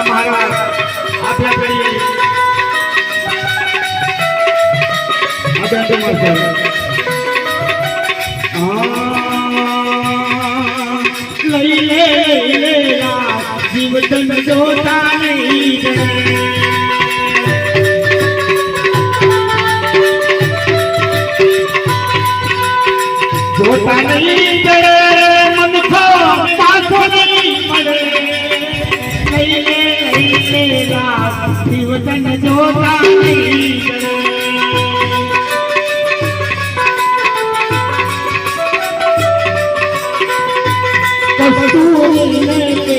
આભાર આપ્યા કરીએ લઈ લે જીવતન જોતા નહીં જોતા નહીં તેરા જીવતન જોતા નહીં. કરે કસ્તુરી